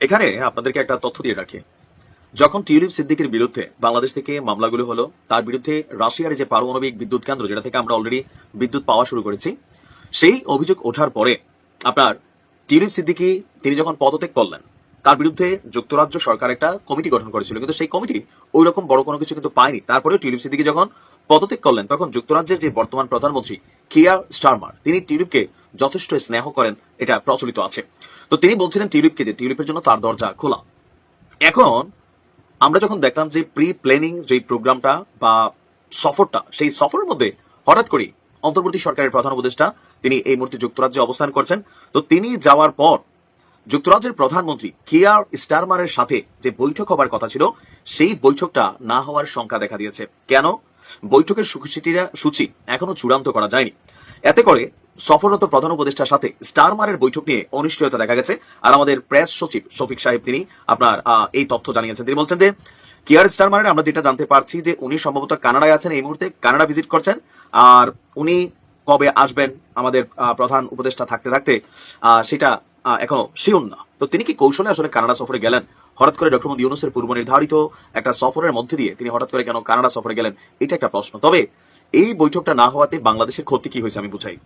এখানে আপনাদেরকে একটা তথ্য দিয়ে রাখি। যখন টিউলিপ সিদ্দিকের বিরুদ্ধে বাংলাদেশ থেকে মামলাগুলো হলো, তার বিরুদ্ধে রাশিয়ার যে পারমাণবিক বিদ্যুৎ কেন্দ্র, যেটা থেকে আমরা অলরেডি বিদ্যুৎ পাওয়া শুরু করেছি, সেই অভিযোগ ওঠার পরে আপনার টিউলিপ সিদ্দিকি, তিনি যখন পদত্যাগ করলেন, তার বিরুদ্ধে যুক্তরাজ্য সরকার একটা কমিটি গঠন করেছিল। কিন্তু সেই কমিটি ওই রকম বড় কোনো কিছু কিন্তু পায়নি। তারপরেও টিউলিপ সিদ্দিকি যখন পদত্যাগ করলেন তখন যুক্তরাজ্যের যে বর্তমান প্রধানমন্ত্রী কিয়ার স্টারমার, তিনি টিউলিপকে যথেষ্ট স্নেহ করেন, এটা প্রচলিত আছে। তো তিনি বলছিলেন টিউলিপকে যে টিউলিপের জন্য তার দরজা খোলা। এখন আমরা যখন দেখলাম যে প্রি প্ল্যানিং যে প্রোগ্রামটা বা সফরটা, সেই সফরের মধ্যে হঠাৎ করে অন্তর্বর্তী সরকারের প্রধান উপদেষ্টা তিনি এই মুহূর্তে যুক্তরাজ্যে অবস্থান করছেন। তো তিনি যাওয়ার পর যুক্তরাজ্যের প্রধানমন্ত্রী কিয়ার স্টারমারের সাথে যে বৈঠক হবার কথা ছিল, সেই বৈঠকটা না হওয়ার শঙ্কা দেখা দিয়েছে। কেন? বৈঠকের সূচিটা সূচি এখনও চূড়ান্ত করা যায়নি। এতে করে সফররত প্রধান উপদেষ্টার সাথে স্টারমারের বৈঠক নিয়ে অনিশ্চয়তা দেখা গেছে। আর আমাদের প্রেস সচিব শফিক সাহেব, তিনি আপনার এই তথ্য জানিয়েছেন। তিনি বলছেন যে, কিয়ার স্টারমারের আমরা যেটা জানতে পারছি যে, উনি সম্ভবত কানাডায় আছেন এই মুহূর্তে, কানাডা ভিজিট করছেন। আর উনি কবে আসবেন আমাদের প্রধান উপদেষ্টা থাকতে থাকতে সেটা এখনও শিওর না। তো তিনি কি কৌশলে আসলে কানাডা সফরে গেলেন? হঠাৎ করে ডক্টর মোদী ইউনুসের পূর্ব নির্ধারিত একটা সফরের মধ্যে দিয়ে তিনি হঠাৎ করে কেন কানাডা সফরে গেলেন? এটা একটা প্রশ্ন। তবে এই বৈঠকটা না হওয়াতে বাংলাদেশের ক্ষতি কি হয়েছে আমি বুঝাই।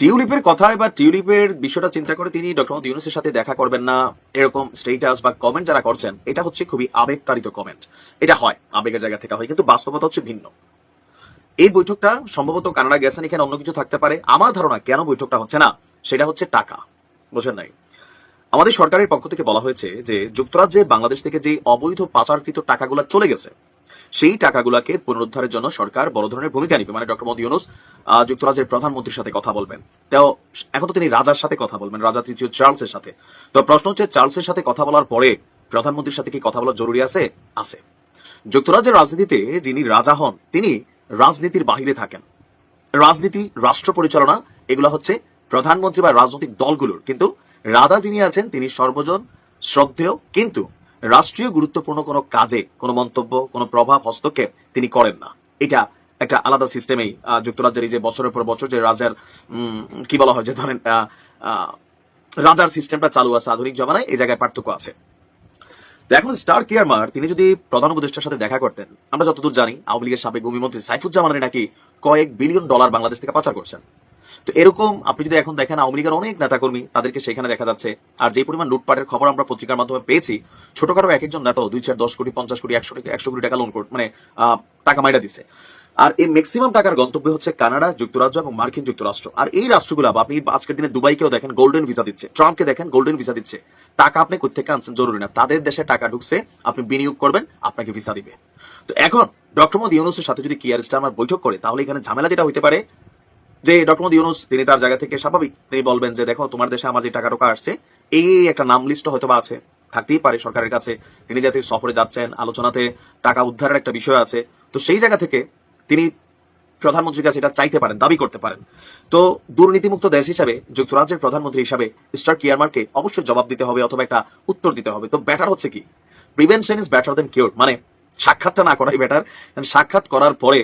টিউলিপের কথায় বা টিউলিপের বিষয়টা চিন্তা করে তিনি ডক্টর মোদী ইউনুসের সাথে দেখা করবেন না, এরকম স্টেটাস বা কমেন্ট যারা করছেন, এটা হচ্ছে খুবই আবেগতাড়িত কমেন্ট এটা হয়, আবেগের জায়গা থেকে হয়, কিন্তু বাস্তবতা হচ্ছে ভিন্ন। এই বৈঠকটা সম্ভবত কানাডা গেছেন এখানে অন্য কিছু থাকতে পারে। আমার ধারণা কেন বৈঠকটা হচ্ছে না, সেটা হচ্ছে টাকা। বোঝেন নাই। আমাদের সরকারের পক্ষ থেকে বলা হয়েছে যে যুক্তরাজ্যে বাংলাদেশ থেকে যে অবৈধ পাচারকৃত টাকাগুলো চলে গেছে, সেই টাকাগুলোকে পুনরুদ্ধারের জন্য সরকার বড় ধরনের ভূমিকা নিবে। মানে ডক্টর মোদী ইউনুস যুক্তরাজ্যের প্রধানমন্ত্রীর সাথে কথা বলবেন। তো এখন তো তিনি রাজার সাথে কথা বলবেন, রাজা তৃতীয় চার্লসের সাথে। তো প্রশ্ন হচ্ছে, চার্লসের সাথে কথা বলার পরে প্রধানমন্ত্রীর সাথে কি কথা বলা জরুরি আছে? আছে। যুক্তরাজ্যের রাজনীতিতে যিনি রাজা হন, তিনি রাজনীতির বাহিরে থাকেন। রাজনীতি, রাষ্ট্র পরিচালনা, এগুলো হচ্ছে প্রধানমন্ত্রী বা রাজনৈতিক দলগুলোর। কিন্তু রাজা যিনি আছেন, তিনি সর্বজন শ্রদ্ধেয়, কিন্তু রাষ্ট্রীয় গুরুত্বপূর্ণ কোনো কাজে, কোনো মন্তব্য, কোনো প্রভাব, হস্তক্ষেপ তিনি করেন না। এটা একটা আলাদা সিস্টেমেই যুক্তরাজ্যের এই যে বছরের পর বছর যে রাজার কি বলা হয় যে ধরেন রাজার সিস্টেমটা চালু আছে, আধুনিক জমানায়, এই জায়গায় পার্থক্য আছে। এখন স্টার কেয়ারমার তিনি যদি প্রধান উপদেষ্টার সাথে দেখা করতেন, আমরা যতদূর জানি, আওয়ামী লীগের সাবেক ভূমিমন্ত্রী সাইফুজ্জামানের নাকি কয়েক বিলিয়ন ডলার বাংলাদেশ থেকে পাচার করছেন। তো এরকম আপনি যদি এখন দেখেন আওয়ামী লীগের অনেক নেতাকর্মী তাদেরকে সেখানে দেখা যাচ্ছে, আর যে পরিমাণ লুটপাটের খবর আমরা পত্রিকার মাধ্যমে পেয়েছি, ছোটখাটো এক একজন নেতা দুই চার দশ কোটি, পঞ্চাশ কোটি, একশো একশো কোটি টাকা লোন মানে টাকা মাইরা দিছে। আর এই ম্যাক্সিমাম টাকার গন্তব্য হচ্ছে কানাডা, যুক্তরাজ্য এবং মার্কিন যুক্তরাষ্ট্র। আর এই রাষ্ট্রগুলো আপনি আজকের দিনে দুবাইকেও দেখেন, গোল্ডেন ভিসা দিচ্ছে, ট্রাম্পকে দেখেন, গোল্ডেন ভিসা দিচ্ছে। টাকা আপনি কোথেকে আনছেন জরুরি না। তাদের দেশে টাকা ঢুকছে, আপনি বিনিয়োগ করবেন, আপনাকে ভিসা দিবে। তো এখন, ডক্টর মোদী ইউনুসের সাথে যদি কিয়ার স্টারমার বৈঠক করে, তাহলে এখানে ঝামেলা যেটা হতে পারে যে ডক্টর মোদী ইউনুস, তিনি তার জায়গা থেকে স্বাভাবিক। তিনি বলবেন যে, দেখো, তোমার দেশে আমার যে টাকা টোকা আসছে, এই একটা নাম লিস্ট হয়তো বা আছে, থাকতেই পারে সরকারের কাছে। তিনি যাতে সফরে যাচ্ছেন, আলোচনাতে টাকা উদ্ধারের একটা বিষয় আছে। তো সেই জায়গা থেকে তিনি প্রধানমন্ত্রীর কাছে এটা চাইতে পারেন, দাবি করতে পারেন। তো দুর্নীতিমুক্ত দেশ হিসাবে, যুক্তরাজ্যের প্রধানমন্ত্রী হিসাবে স্টার কিয়ারমারকে অবশ্যই জবাব দিতে হবে অথবা একটা উত্তর দিতে হবে। তো ব্যাটার হচ্ছে কি? Prevention is better than cure মানে সাক্ষাৎটা না করাই বেটার সাক্ষাৎ করার পরে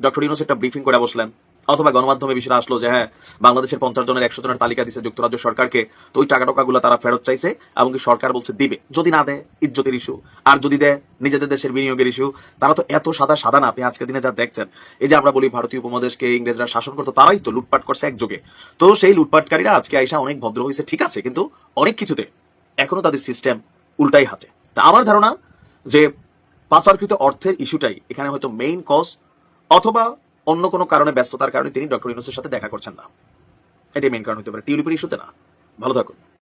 ডক্টর ইউনুস একটা ব্রিফিং করে বসলেন। অথবা গণমাধ্যমে বিষয়টা আসলো যে হ্যাঁ বাংলাদেশের পঞ্চাশ জনের একশো জনের তালিকা দিচ্ছে যুক্তরাজ্য সরকারকে, তো ওই টাকা টাকাগুলো তারা ফেরত চাইছে এবং কি সরকার বলছে দিবে। যদি না দেয়, ইজ্জতের ইস্যু আর যদি দেয়, নিজেদের দেশের বিনিয়োগের ইস্যু তারা তো এত সাদা সাদা না, আপনি আজকের দিনে যা দেখছেন। এই যে আমরা বলি ভারতীয় উপমহাদেশকে ইংরেজরা শাসন করতো, তারাই তো লুটপাট করছে একযোগে। তো সেই লুটপাটকারীরা আজকে আইসা অনেক ভদ্র হয়েছে ঠিক আছে, কিন্তু অনেক কিছুতে এখনও তাদের সিস্টেম উল্টাই হাতে তা আমার ধারণা যে পাচারকৃত অর্থের ইস্যুটাই এখানে হয়তো মেইন কজ অথবা অন্য কোনো কারণে ব্যস্ততার কারণে তিনি ডক্টর ইউনুসের সাথে দেখা করছেন না। এটাই মেন কারণ হতে পারে। টিউলিপের ইস্যুতে না। ভালো থাকুন।